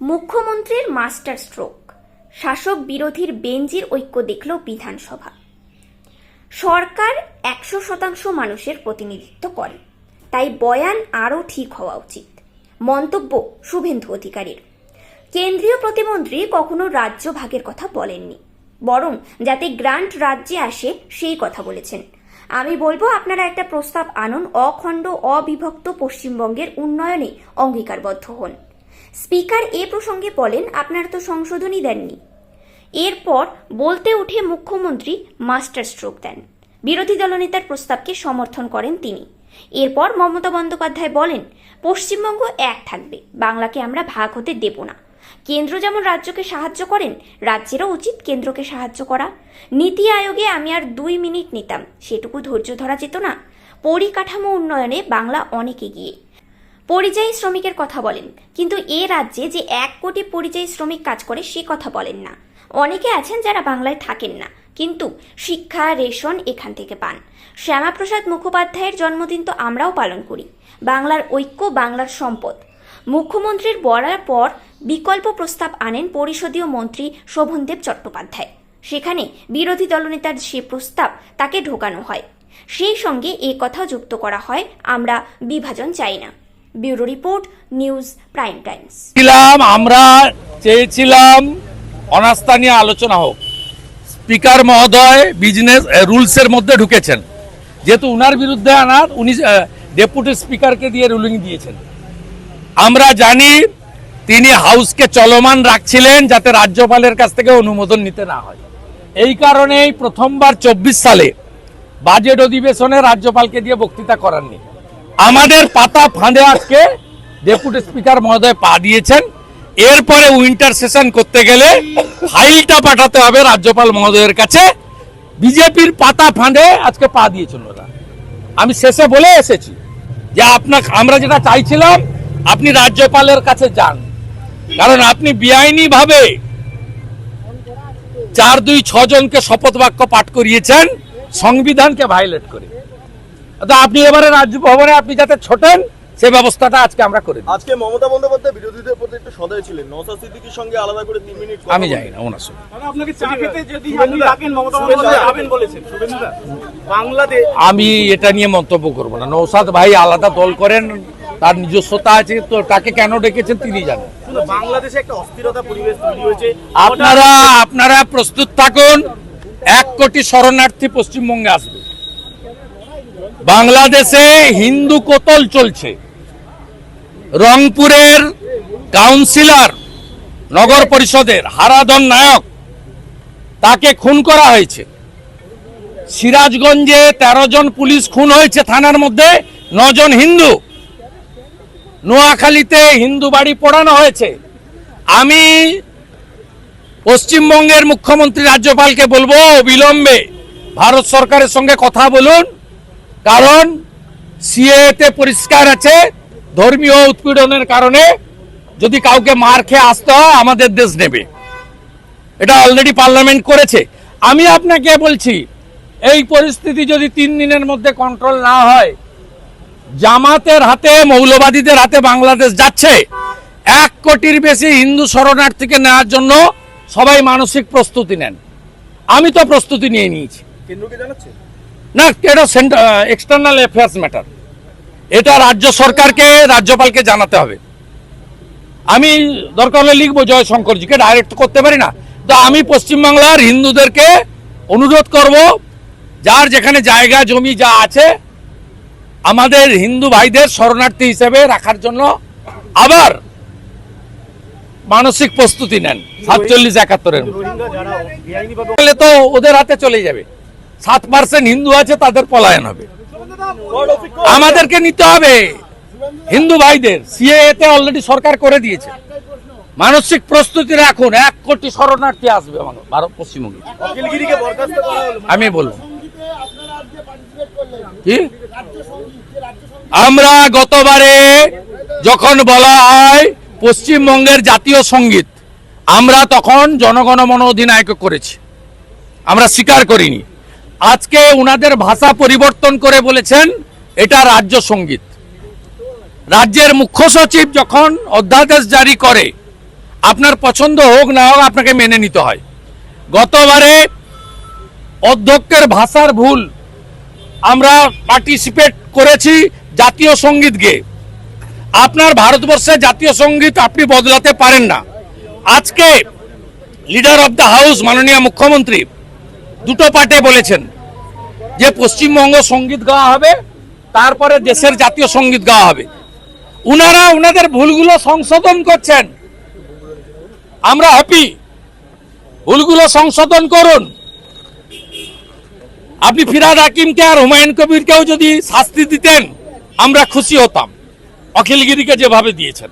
মুখ্যমন্ত্রীর master stroke. শাসক বিরোধীর বেঞ্জির ঐক্য দেখল বিধানসভা। সরকার একশো শতাংশ মানুষের প্রতিনিধিত্ব করে। তাই বয়ান আরও ঠিক হওয়া উচিত। মন্তব্য শুভেন্দু অধিকারীর। কেন্দ্রীয় প্রতিমন্ত্রী কখনো রাজ্য ভাগের কথা বলেননি। বরং যাতে গ্রান্ট রাজ্যে আসে, সেই কথা বলেছেন। আমি বলব আপনারা একটা প্রস্তাব আনুন, অখণ্ড, অবিভক্ত পশ্চিমবঙ্গের উন্নয়নে অঙ্গীকারবদ্ধ হন। স্পিকার এ প্রসঙ্গে বলেন, আপনারা তো সংশোধনী দেননি। এরপর বলতে উঠে মুখ্যমন্ত্রী মাস্টার স্ট্রোক দেন। বিরোধী দলনেতার প্রস্তাবকে সমর্থন করেন তিনি। এরপর মমতা বন্দ্যোপাধ্যায় বলেন, পশ্চিমবঙ্গ এক থাকবে, বাংলাকে আমরা ভাগ হতে দেব না। কেন্দ্র যেমন রাজ্যকে সাহায্য করেন, রাজ্যেরও উচিত কেন্দ্রকে সাহায্য করা। নীতি আয়োগে আমি আর দুই মিনিট নিতাম, সেটুকু ধৈর্য ধরা যেত না। পরিকাঠামো উন্নয়নে বাংলা অনেক এগিয়ে। পরিযায়ী শ্রমিকের কথা বলেন। কিন্তু এ রাজ্যে যে এক কোটি পরিযায়ী শ্রমিক কাজ করে, সে কথা বলেন না। অনেকে আছেন যারা বাংলায় থাকেন না, কিন্তু শিক্ষা, রেশন এখান থেকে পান। শ্যামাপ্রসাদ মুখোপাধ্যায়ের জন্মদিন তো আমরাও পালন করি। বাংলার ঐক্য, বাংলার সম্পদ। মুখ্যমন্ত্রীর বলার পর বিকল্প প্রস্তাব আনেন পরিষদীয় মন্ত্রী শোভনদেব চট্টোপাধ্যায়। সেখানে বিরোধী দলনেতার সে প্রস্তাব তাকে ঢোকানো হয়। সেই সঙ্গে এ কথাও যুক্ত করা হয়, আমরা বিভাজন চাই না। Bureau report, news prime times. ছিলাম, আমরা চেয়েছিলাম অনাস্থা নিয়ে আলোচনা হোক। স্পিকার মহোদয় বিজনেস রুলসের মধ্যে ঢুকেছেন। যেহেতু উনার বিরুদ্ধে আনার, উনি ডেপুটি স্পিকারকে দিয়ে রুলিং দিয়েছেন। আমরা জানি তিনি হাউসকে চলমান রাখছিলেন যাতে রাজ্যপালের কাছ থেকে অনুমোদন নিতে না হয়। এই কারণেই প্রথমবার চব্বিশ সালে বাজেট অধিবেশনে রাজ্যপালকে দিয়ে বক্তৃতা করাননি। আমাদের পাতা ফাঁদে আজকে ডেপুটি স্পিকার মহোদয় পা দিয়েছেন। এরপরে উইন্টার সেশন করতে গেলে ফাইলটা পাঠাতে হবে রাজ্যপাল মহোদয়ের কাছে। বিজেপির পাতা ফাঁদে আজকে পা দিয়েছেন ওরা। আমি শেষে বলে এসেছি যে আপনার আমরা যেটা চাইছিলাম, আপনি রাজ্যপালের কাছে যান। কারণ আপনি বেআইনি ভাবে চার দুই ছজনকে শপথ বাক্য পাঠ করিয়েছেন, সংবিধানকে ভায়োলেট করে। তো আপনি এবারে রাজ্য ভবনে আপনি যাতে ছোটেন সে ব্যবস্থাটা আজকে আমরা করে আজকে মমতা বন্দ্যোপাধ্যায় বিরোধীদের প্রতি একটু সদয় ছিলেন। নওসাদ সিদ্দিকীর সঙ্গে আলাদা করে তিন মিনিট আমি। জানি না ওনার সঙ্গে। আপনাকে চা খেতে যদি আপনি ডাকেন মমতা বন্দ্যোপাধ্যায় যাবেন বলেছেন। শুভেন্দুদা বাংলাদেশ আমি এটা নিয়ে মন্তব্য করব না। নৌসাদ ভাই আলাদা দল করেন তার নিজস্বতা আছে তো তাকে কেন ডেকেছেন তিনি জানেন। বাংলাদেশে একটা অস্থিরতা পরিবেশ তৈরি হয়েছে। আপনারা আপনারা প্রস্তুত থাকুন এক কোটি শরণার্থী পশ্চিমবঙ্গে আসবে। বাংলাদেশে হিন্দু কোতল চলছে। রংপুরের কাউন্সিলর, নগর পরিষদের হারাদন নায়ক, তাকে খুন করা হয়েছে। সিরাজগঞ্জে তেরো জন পুলিশ খুন হয়েছে থানার মধ্যে নজন হিন্দু। নোয়াখালীতে হিন্দু বাড়ি পোড়ানো হয়েছে। আমি পশ্চিমবঙ্গের মুখ্যমন্ত্রী রাজ্যপালকে বলব, অবিলম্বে ভারত সরকারের সঙ্গে কথা বলুন। কারণ সিএতে পরিষ্কার আছে, ধর্মীয় উৎপীড়নের কারণে যদি কাউকে মার খেয়ে আসতে হয়, আমাদের দেশ নেবে। এটা অলরেডি পার্লামেন্ট করেছে। আমি আপনাকে বলছি, এই পরিস্থিতি যদি তিন দিনের মধ্যে কন্ট্রোল না হয়, জামাতের হাতে, মৌলবাদীদের হাতে বাংলাদেশ যাচ্ছে। এক কোটির বেশি হিন্দু শরণার্থীকে নেওয়ার জন্য সবাই মানসিক প্রস্তুতি নেন। আমি তো প্রস্তুতি নিয়ে নিয়েছি। কেন্দ্রকে জানাচ্ছে? না, এটা এক্সটার্নাল অ্যাফেয়ার্স ম্যাটার এটা রাজ্য সরকারকে, রাজ্যপালকে জানাতে হবে। আমি দরকার হলে লিখব জয়শঙ্করজিকে ডাইরেক্ট করতে পারি না। তো আমি পশ্চিমবাংলার হিন্দুদেরকে অনুরোধ করব, যার যেখানে জায়গা, জমি যা আছে, আমাদের হিন্দু ভাইদের শরণার্থী হিসেবে রাখার জন্য আবার মানসিক প্রস্তুতি নেন। সাতচল্লিশ একাত্তরের তো ওদের হাতে চলে যাবে। সাত পার্সেন্ট হিন্দু আছে, তাদের পলায়ন হবে। আমাদেরকে নিতে হবে। হিন্দু ভাইদের সিএতে অলরেডি সরকার করে দিয়েছে। মানসিক প্রস্তুতি রাখুন, এক কোটি শরণার্থী আসবে ভারত পশ্চিমবঙ্গে। আমি বলব কি? আমরা গতবারে যখন বলা হয় পশ্চিমবঙ্গের জাতীয় সংগীত, আমরা তখন জনগণমন অধিনায়ক করেছি। আমরা স্বীকার করিনি। আজকে উনাদের ভাষা পরিবর্তন করে বলেছেন, এটা রাজ্য সংগীত। রাজ্যের মুখ্য সচিব যখন অধ্যাদেশ জারি করে, আপনার পছন্দ হোক না হোক আপনাকে মেনে নিতে হয়। গতবারে অধ্যক্ষের ভাষার ভুল আমরা পার্টিসিপেট করেছি জাতীয় সংগীত গেয়ে আপনার ভারতবর্ষে জাতীয় সংগীত আপনি বদলাতে পারেন না। আজকে লিডার অফ দ্য হাউস মাননীয় মুখ্যমন্ত্রী দুটো পার্টে বলেছেন, যে পশ্চিমবঙ্গ সংগীত গাওয়া হবে, তারপরে দেশের জাতীয় সংগীত গাওয়া হবে। উনারা উনাদের ভুলগুলো সংশোধন করছেন। আমরা হ্যাপি, ভুলগুলো সংশোধন করুন। আপনি ফিরাদ হাকিমকে আর হুমায়ুন কবিরকেও যদি শাস্তি দিতেন, আমরা খুশি হতাম। অখিলগিরিকে যেভাবে দিয়েছেন।